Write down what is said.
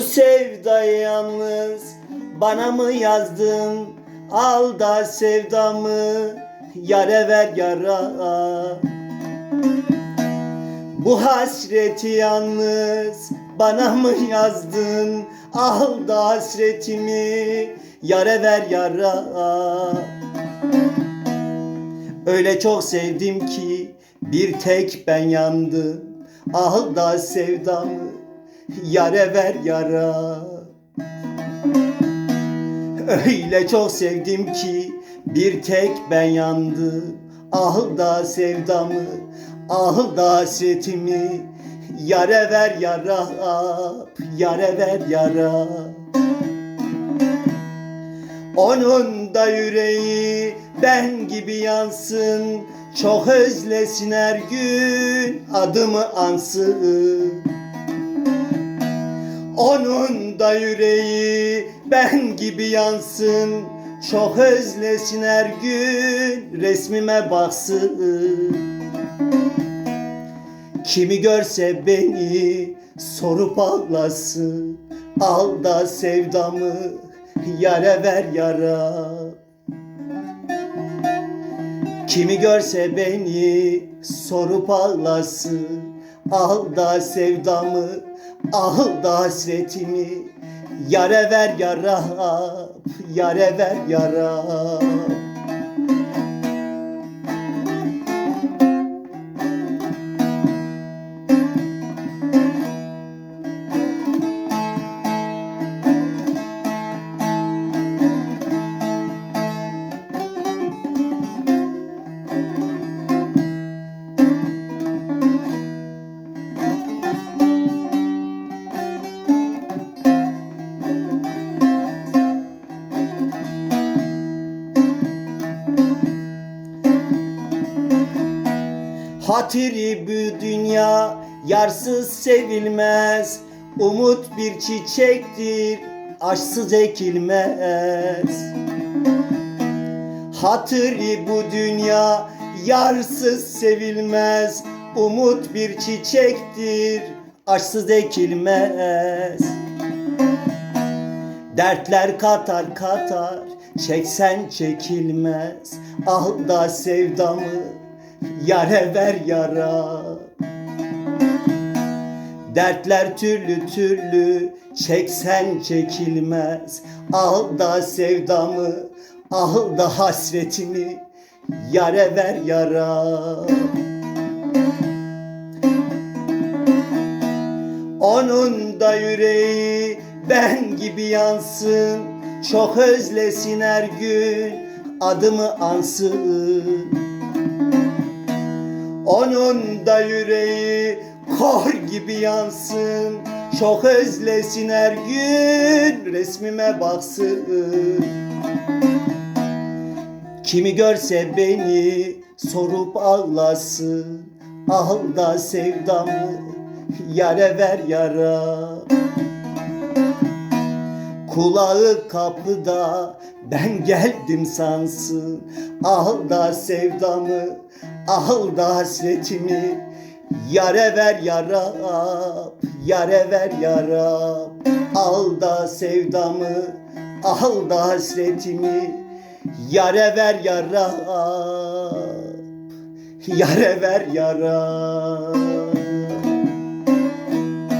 sevdayı yalnız bana mı yazdın? Al da sevdamı yare ver yara. Bu hasreti yalnız bana mı yazdın? Al da hasretimi yare ver yara. Öyle çok sevdim ki bir tek ben yandım. Al da sevdamı yare ver yara. Öyle çok sevdim ki bir tek ben yandım. Al da sevdamı, al da hasretimi yare ver yara, yare ver yara. Onun da yüreği ben gibi yansın Çok özlesin her gün adımı ansın Onun da yüreği ben gibi yansın. Çok özlesin her gün resmime baksın. Kimi görse beni sorup ağlasın. Al da sevdamı yare ver yara. Kimi görse beni sorup ağlasın. Al da sevdamı, al da hasretimi Yare ver yara, yare ver yara Hatiri bu dünya yarsız sevilmez. Umut bir çiçektir aşksız ekilmez. Hatiri bu dünya yarsız sevilmez. Umut bir çiçektir aşksız ekilmez. Dertler katar katar çeksen çekilmez. Al da sevdamı yare ver yara. Dertler türlü türlü çeksen çekilmez. Al da sevdamı al da hasretimi. Yare ver yara. Onun da yüreği ben gibi yansın. Çok özlesin her gün adımı ansın Onun da yüreği kor gibi yansın. Çok özlesin her gün resmime baksın. Kimi görse beni sorup ağlasın. Al da sevdamı yare ver yara. Kulağı kapıda ben geldim sansın. Al da sevdamı al da hasretimi Yare ver yara yare ver yara Al da sevdamı al da hasretimi Yare ver yara Yare ver yara